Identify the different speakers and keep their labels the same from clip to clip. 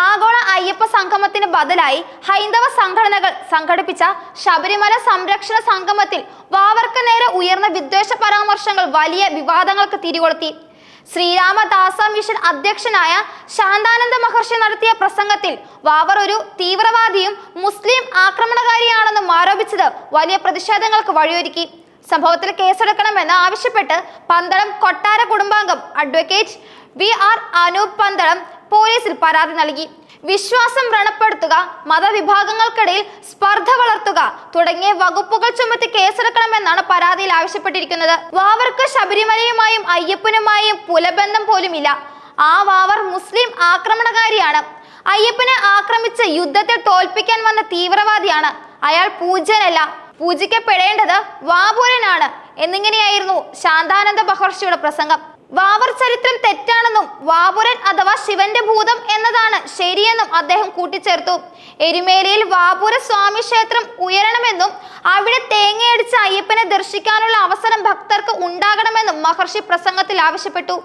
Speaker 1: ആഗോള അയ്യപ്പ സംഗമത്തിന് ബദലായി ഹൈന്ദവ സംഘടനകൾ സംഘടിപ്പിച്ച ശബരിമല സംരക്ഷണ സംഗമത്തിൽ വാവർക്ക് നേരെ ഉയർന്ന വിദ്വേഷ പരാമർശങ്ങൾ വലിയ വിവാദങ്ങൾക്ക് തിരികൊളുത്തി. ശ്രീരാമദാസ മിഷൻ അധ്യക്ഷനായ ശാന്താനന്ദ മഹർഷി നടത്തിയ പ്രസംഗത്തിൽ വാവർ ഒരു തീവ്രവാദിയും മുസ്ലിം ആക്രമണകാരിയാണെന്നും ആരോപിച്ചത് വലിയ പ്രതിഷേധങ്ങൾക്ക് വഴിയൊരുക്കി. സംഭവത്തിൽ കേസെടുക്കണമെന്ന് ആവശ്യപ്പെട്ട് പന്തളം കൊട്ടാര കുടുംബാംഗം advocate V R Anoop Pandalam പോലീസിൽ പരാതി നൽകി. വിശ്വാസം വ്രണപ്പെടുത്തുക മതവിഭാഗങ്ങൾക്കിടയിൽ സ്പർദ്ധ വളർത്തുക തുടങ്ങിയ വകുപ്പുകൾ ചുമത്തി കേസെടുക്കണമെന്നാണ് പരാതിയിൽ ആവശ്യപ്പെട്ടിരിക്കുന്നത്. വാവർക്ക് ശബരിമലയുമായും അയ്യപ്പനുമായും പുലബന്ധം പോലുമില്ല. ആ വാവർ മുസ്ലിം ആക്രമണകാരിയാണ്. അയ്യപ്പനെ ആക്രമിച്ച് യുദ്ധത്തിൽ തോൽപ്പിക്കാൻ വന്ന തീവ്രവാദിയാണ്. അയാൾ പൂജ്യനല്ല. പൂജിക്കപ്പെടേണ്ടത് വാപുരനാണ് എന്നിങ്ങനെയായിരുന്നു ശാന്താനന്ദ മഹർഷിയുടെ പ്രസംഗം. വാവർ ചരിത്രം തെറ്റാണെന്നും വാപുരൻ അഥവാ ശിവന്റെ ഭൂതം എന്നതാണ് ശരിയെന്നും അദ്ദേഹം കൂട്ടിച്ചേർത്തു. എരുമേലിയിൽ വാപുര സ്വാമി ക്ഷേത്രം ഉയരണമെന്നും അവിടെ തേങ്ങയടിച്ച അയ്യപ്പനെ ദർശിക്കാനുള്ള അവസരം ഭക്തർക്ക് ഉണ്ടാകണമെന്നും മഹർഷി പ്രസംഗത്തിൽ ആവശ്യപ്പെട്ടു.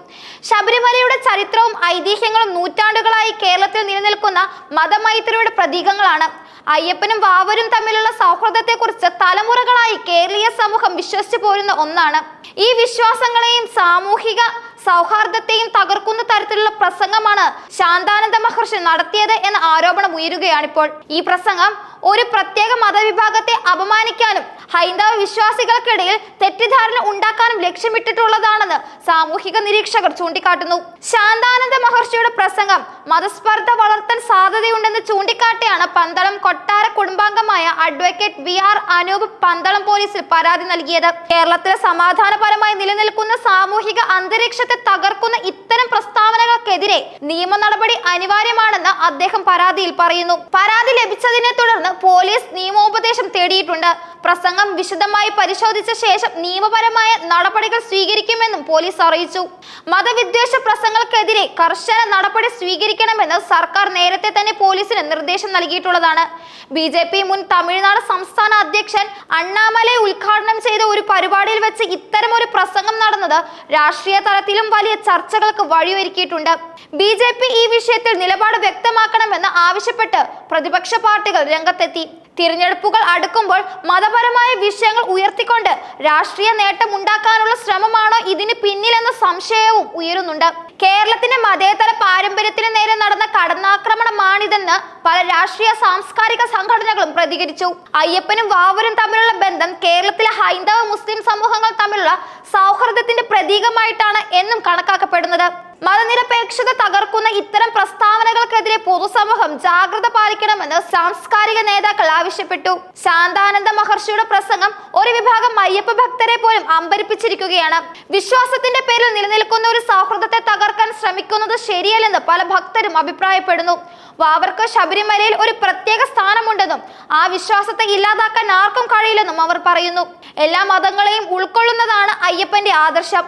Speaker 1: ശബരിമലയുടെ ചരിത്രവും ഐതിഹ്യങ്ങളും നൂറ്റാണ്ടുകളായി കേരളത്തിൽ നിലനിൽക്കുന്ന മതമൈത്രിയുടെ പ്രതീകങ്ങളാണ്. അയ്യപ്പനും വാവരും തമ്മിലുള്ള സൗഹൃദത്തെക്കുറിച്ച് തലമുറകളായി കേരളീയ സമൂഹം വിശ്വസിച്ചു പോരുന്ന ഒന്നാണ്. ഈ വിശ്വാസങ്ങളെയും സാമൂഹിക സൗഹാർദ്ദത്തെയും തകർക്കുന്ന തരത്തിലുള്ള പ്രസംഗമാണ് ശാന്താനന്ദ മഹർഷി നടത്തിയത് എന്ന ആരോപണം ഉയരുകയാണിപ്പോൾ. ഈ പ്രസംഗം ഒരു പ്രത്യേക മതവിഭാഗത്തെ അപമാനിക്കാനും ഹൈന്ദവ വിശ്വാസികൾക്കിടയിൽ തെറ്റിദ്ധാരണ ഉണ്ടാക്കാനും ലക്ഷ്യമിട്ടിട്ടുള്ളതാണെന്ന് സാമൂഹിക നിരീക്ഷകർ ചൂണ്ടിക്കാട്ടുന്നു. ശാന്താനന്ദ മഹർഷിയുടെ പ്രസംഗം മതസ്പർദ്ധ വളർത്താൻ സാധ്യതയുണ്ടെന്ന് ചൂണ്ടിക്കാട്ടിയാണ് പന്തളം കൊട്ടാര കുടുംബാംഗമായ advocate V R Anoop Pandalam പോലീസിൽ പരാതി നൽകിയത്. കേരളത്തിലെ സമാധാനപരമായി നിലനിൽക്കുന്ന സാമൂഹിക അന്തരീക്ഷത്തെ തകർക്കുന്ന ഇത്തരം പ്രസ്താവനകൾക്കെതിരെ നിയമ നടപടി അനിവാര്യമാണെന്ന് അദ്ദേഹം പരാതിയിൽ പറയുന്നു. പരാതി ലഭിച്ചതിനെ തുടർന്ന് പോലീസ് നിയമോപദേശം തേടിയിട്ടുണ്ട്. പ്രസംഗം വിശദമായി പരിശോധിച്ച ശേഷം നിയമപരമായ നടപടികൾ സ്വീകരിക്കുമെന്നും പോലീസ് അറിയിച്ചു. മതവിദ്വേഷ പ്രസംഗങ്ങൾക്കെതിരെ കർശന നടപടി സ്വീകരിക്കണമെന്ന് സർക്കാർ നേരത്തെ തന്നെ പോലീസിന് നിർദ്ദേശം നൽകിയിട്ടുള്ളതാണ്. ബി ജെ പി മുൻ തമിഴ്നാട് സംസ്ഥാന അധ്യക്ഷൻ അണ്ണാമലെ ഉദ്ഘാടനം ചെയ്ത ഒരു പരിപാടിയിൽ വെച്ച് ഇത്തരം ഒരു പ്രസംഗം നടന്നത് രാഷ്ട്രീയ തലത്തിലും വലിയ ചർച്ചകൾക്ക് വഴിയൊരുക്കിയിട്ടുണ്ട്. ബി ജെ പി ഈ വിഷയത്തിൽ നിലപാട് വ്യക്തമാക്കണമെന്ന് ആവശ്യപ്പെട്ട് പ്രതിപക്ഷ പാർട്ടികൾ രംഗത്തെത്തി. തിരഞ്ഞെടുപ്പുകൾ അടുക്കുമ്പോൾ മതപരമായ വിഷയങ്ങൾ ഉയർത്തിക്കൊണ്ട് രാഷ്ട്രീയ നേട്ടം ഉണ്ടാക്കാനുള്ള ശ്രമമാണോ ഇതിന് പിന്നിലെന്ന സംശയവും ഉയരുന്നുണ്ട്. കേരളത്തിന്റെ മതേതര പാരമ്പര്യത്തിന് നേരെ നടന്ന കടന്നാക്രമണമാണിതെന്ന് പല രാഷ്ട്രീയ സാംസ്കാരിക സംഘടനകളും പ്രതികരിച്ചു. അയ്യപ്പനും വാവരും തമ്മിലുള്ള ബന്ധം കേരളത്തിലെ ഹൈന്ദവ മുസ്ലിം സമൂഹങ്ങൾ തമ്മിലുള്ള സൗഹൃദത്തിന്റെ പ്രതീകമായിട്ടാണ് എന്നും കണക്കാക്കപ്പെടുന്നത്. മതനിരപേക്ഷത തകർക്കുന്ന ഇത്തരം പ്രസ്താവനകൾക്കെതിരെ പൊതുസമൂഹം ജാഗ്രത പാലിക്കണമെന്ന് സാംസ്കാരിക നേതാക്കൾ ആവശ്യപ്പെട്ടു. ശാന്താനന്ദ മഹർഷിയുടെ പ്രസംഗം ഒരു വിഭാഗം അയ്യപ്പ ഭക്തരെ പോലും അമ്പരിപ്പിച്ചിരിക്കുകയാണ്. വിശ്വാസത്തിന്റെ പേരിൽ നിലനിൽക്കുന്ന ഒരു സൗഹൃദത്തെ തകർക്കാൻ ശ്രമിക്കുന്നത് ശരിയല്ലെന്ന് പല ഭക്തരും അഭിപ്രായപ്പെടുന്നു. വാവർക്ക് ശബരിമലയിൽ ഒരു പ്രത്യേക സ്ഥാനമുണ്ടെന്നും ആ വിശ്വാസത്തെ ഇല്ലാതാക്കാൻ ആർക്കും കഴിയില്ലെന്നും അവർ പറയുന്നു. എല്ലാ മതങ്ങളെയും ഉൾക്കൊള്ളുന്നതാണ് അയ്യപ്പന്റെ ആദർശം.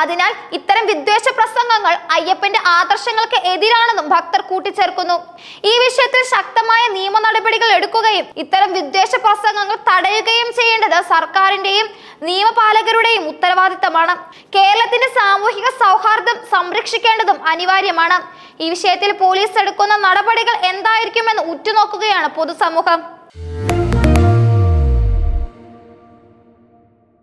Speaker 1: അതിനാൽ ഇത്തരം വിദ്വേഷ പ്രസംഗങ്ങൾ അയ്യപ്പന്റെ ആദർശങ്ങൾക്ക് എതിരാണെന്നും ഭക്തർ കൂട്ടിച്ചേർക്കുന്നു. ഈ വിഷയത്തിൽ ശക്തമായ നിയമ നടപടികൾ എടുക്കുകയും ഇത്തരം വിദ്വേഷ പ്രസംഗങ്ങൾ തടയുകയും ചെയ്യേണ്ടത് സർക്കാരിന്റെയും നിയമപാലകരുടെയും ഉത്തരവാദിത്തമാണ്. കേരളത്തിന്റെ സാമൂഹിക സൗഹാർദ്ദം സംരക്ഷിക്കേണ്ടതും അനിവാര്യമാണ്. ഈ വിഷയത്തിൽ പോലീസ് എടുക്കുന്ന നടപടികൾ എന്തായിരിക്കുമെന്ന് ഉറ്റുനോക്കുകയാണ് പൊതുസമൂഹം.